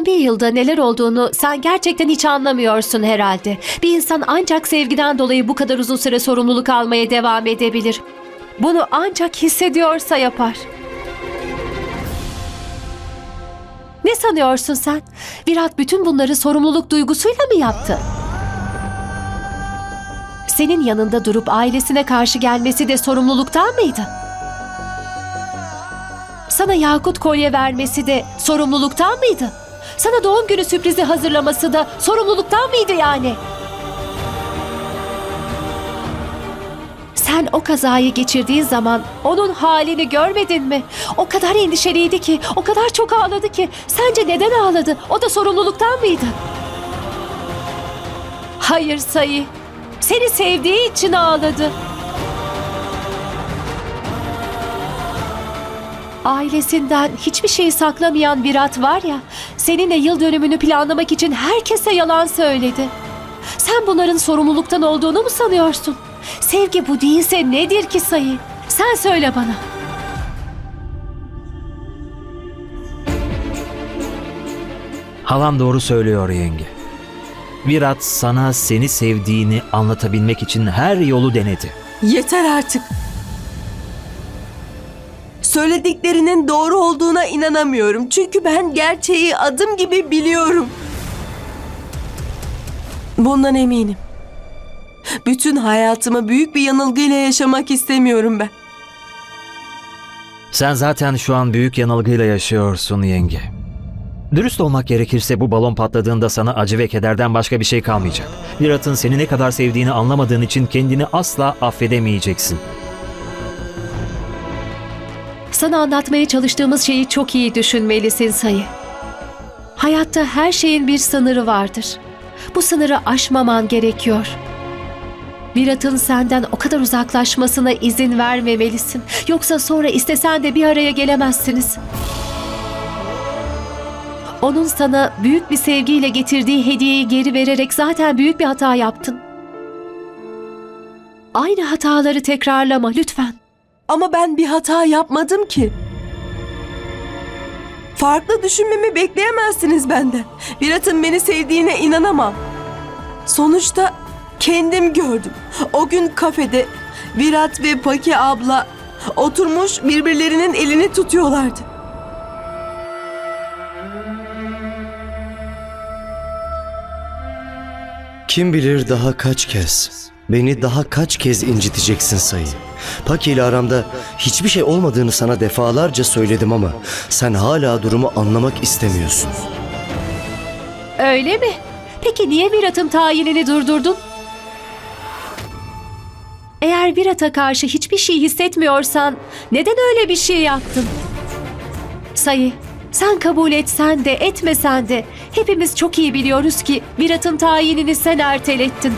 Son bir yılda neler olduğunu sen gerçekten hiç anlamıyorsun herhalde. Bir insan ancak sevgiden dolayı bu kadar uzun süre sorumluluk almaya devam edebilir. Bunu ancak hissediyorsa yapar. Ne sanıyorsun sen? Virat bütün bunları sorumluluk duygusuyla mı yaptı? Senin yanında durup ailesine karşı gelmesi de sorumluluktan mıydı? Sana yakut kolye vermesi de sorumluluktan mıydı? Sana doğum günü sürprizi hazırlaması da sorumluluktan mıydı yani? Sen o kazayı geçirdiğin zaman onun halini görmedin mi? O kadar endişeliydi ki, o kadar çok ağladı ki. Sence neden ağladı? O da sorumluluktan mıydı? Hayır Sayı. Seni sevdiği için ağladı. Ailesinden hiçbir şeyi saklamayan Virat var ya, seninle yıl dönümünü planlamak için herkese yalan söyledi. Sen bunların sorumluluktan olduğunu mu sanıyorsun? Sevgi bu değilse nedir ki sayı? Sen söyle bana. Halam doğru söylüyor yenge. Virat sana seni sevdiğini anlatabilmek için her yolu denedi. Yeter artık. Söylediklerinin doğru olduğuna inanamıyorum. Çünkü ben gerçeği adım gibi biliyorum. Bundan eminim. Bütün hayatımı büyük bir yanılgıyla yaşamak istemiyorum ben. Sen zaten şu an büyük yanılgıyla yaşıyorsun yenge. Dürüst olmak gerekirse bu balon patladığında sana acı ve kederden başka bir şey kalmayacak. Virat'ın seni ne kadar sevdiğini anlamadığın için kendini asla affedemeyeceksin. Sana anlatmaya çalıştığımız şeyi çok iyi düşünmelisin sayı. Hayatta her şeyin bir sınırı vardır. Bu sınırı aşmaman gerekiyor. Virat'ın senden o kadar uzaklaşmasına izin vermemelisin. Yoksa sonra istesen de bir araya gelemezsiniz. Onun sana büyük bir sevgiyle getirdiği hediyeyi geri vererek zaten büyük bir hata yaptın. Aynı hataları tekrarlama lütfen. Ama ben bir hata yapmadım ki. Farklı düşünmemi bekleyemezsiniz benden. Virat'ın beni sevdiğine inanamam. Sonuçta kendim gördüm. O gün kafede Virat ve Paki abla oturmuş birbirlerinin elini tutuyorlardı. Kim bilir daha kaç kez, beni daha kaç kez inciteceksin sayı. Paki ile aramda hiçbir şey olmadığını sana defalarca söyledim ama sen hala durumu anlamak istemiyorsun. Öyle mi? Peki niye Virat'ın tayinini durdurdun? Eğer Virat'a karşı hiçbir şey hissetmiyorsan neden öyle bir şey yaptın? Sayı, sen kabul etsen de etmesen de hepimiz çok iyi biliyoruz ki Virat'ın tayinini sen ertelettin.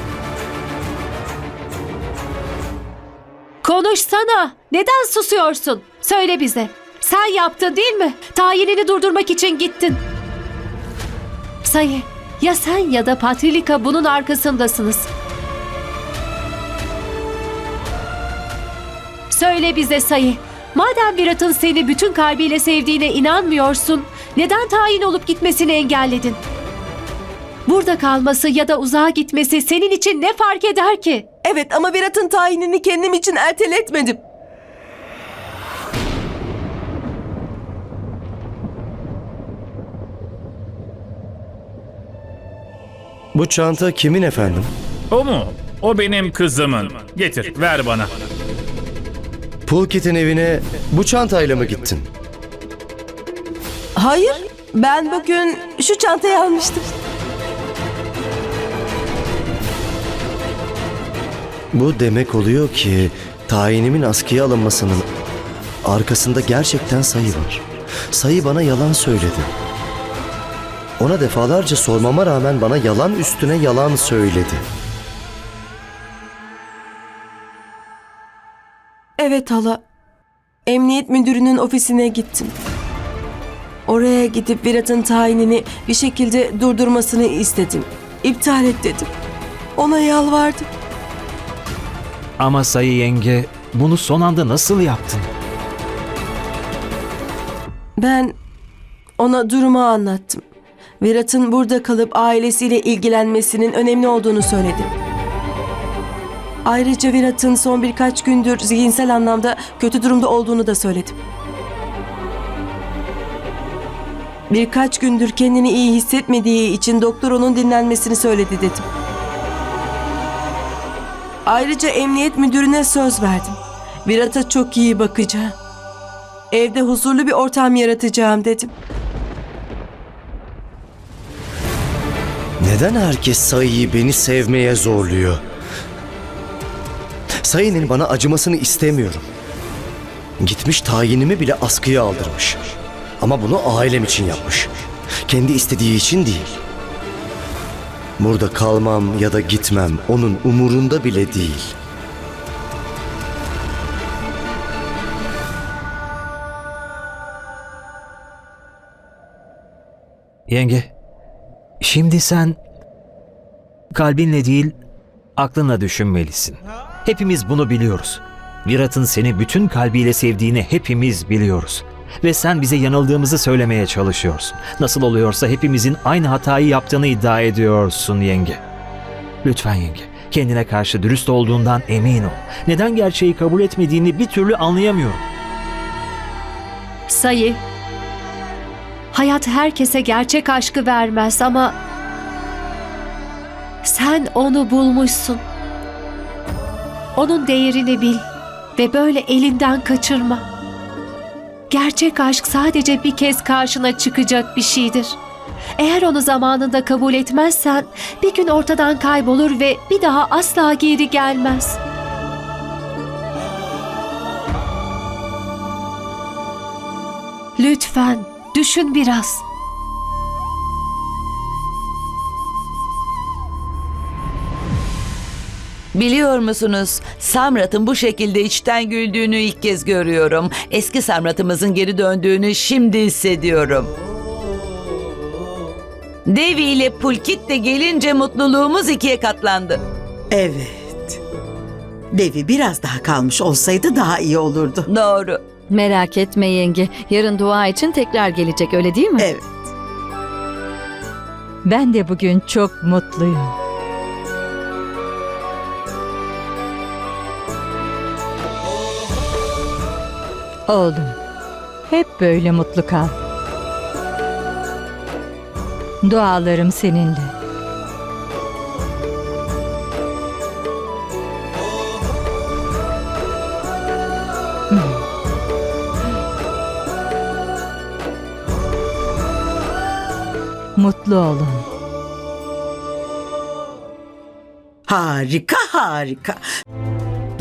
Konuşsana. Neden susuyorsun? Söyle bize. Sen yaptın değil mi? Tayinini durdurmak için gittin. Sayı, ya sen ya da Patrilika bunun arkasındasınız. Söyle bize Sayı. Madem Virat'ın seni bütün kalbiyle sevdiğine inanmıyorsun, neden tayin olup gitmesini engelledin? Burada kalması ya da uzağa gitmesi senin için ne fark eder ki? Evet ama Virat'ın tayinini kendim için erteletmedim. Bu çanta kimin efendim? O mu? O benim kızımın. Getir, ver bana. Pulkit'in evine bu çantayla mı gittin? Hayır, ben bugün şu çantayı almıştım. Bu demek oluyor ki tayinimin askıya alınmasının arkasında gerçekten sayı var. Sayı bana yalan söyledi. Ona defalarca sormama rağmen bana yalan üstüne yalan söyledi. Evet hala. Emniyet müdürünün ofisine gittim. Oraya gidip Virat'ın tayinini bir şekilde durdurmasını istedim. İptal et dedim. Ona yalvardım. Ama sayı yenge bunu son anda nasıl yaptın? Ben ona durumu anlattım. Virat'ın burada kalıp ailesiyle ilgilenmesinin önemli olduğunu söyledim. Ayrıca Virat'ın son birkaç gündür zihinsel anlamda kötü durumda olduğunu da söyledim. Birkaç gündür kendini iyi hissetmediği için doktor onun dinlenmesini söyledi dedim. Ayrıca emniyet müdürüne söz verdim. Virat'a çok iyi bakacağım. Evde huzurlu bir ortam yaratacağım dedim. Neden herkes Sayı'yı beni sevmeye zorluyor? Sayı'nın bana acımasını istemiyorum. Gitmiş tayinimi bile askıya aldırmış. Ama bunu ailem için yapmış. Kendi istediği için değil. Burada kalmam ya da gitmem onun umurunda bile değil. Yenge, şimdi sen kalbinle değil, aklınla düşünmelisin. Hepimiz bunu biliyoruz. Virat'ın seni bütün kalbiyle sevdiğini hepimiz biliyoruz. Ve sen bize yanıldığımızı söylemeye çalışıyorsun. Nasıl oluyorsa hepimizin aynı hatayı yaptığını iddia ediyorsun yenge. Lütfen yenge, kendine karşı dürüst olduğundan emin ol. Neden gerçeği kabul etmediğini bir türlü anlayamıyorum. Sayı. Hayat herkese gerçek aşkı vermez ama sen onu bulmuşsun. Onun değerini bil ve böyle elinden kaçırma. Gerçek aşk sadece bir kez karşına çıkacak bir şeydir. Eğer onu zamanında kabul etmezsen bir gün ortadan kaybolur ve bir daha asla geri gelmez. Lütfen düşün biraz. Biliyor musunuz? Samrat'ın bu şekilde içten güldüğünü ilk kez görüyorum. Eski Samrat'ımızın geri döndüğünü şimdi hissediyorum. Devi ile Pulkit de gelince mutluluğumuz ikiye katlandı. Evet. Devi biraz daha kalmış olsaydı daha iyi olurdu. Doğru. Merak etme yenge. Yarın dua için tekrar gelecek öyle değil mi? Evet. Ben de bugün çok mutluyum. Oğlum, hep böyle mutlu kal. Dualarım seninle. Mutlu olun. Harika harika.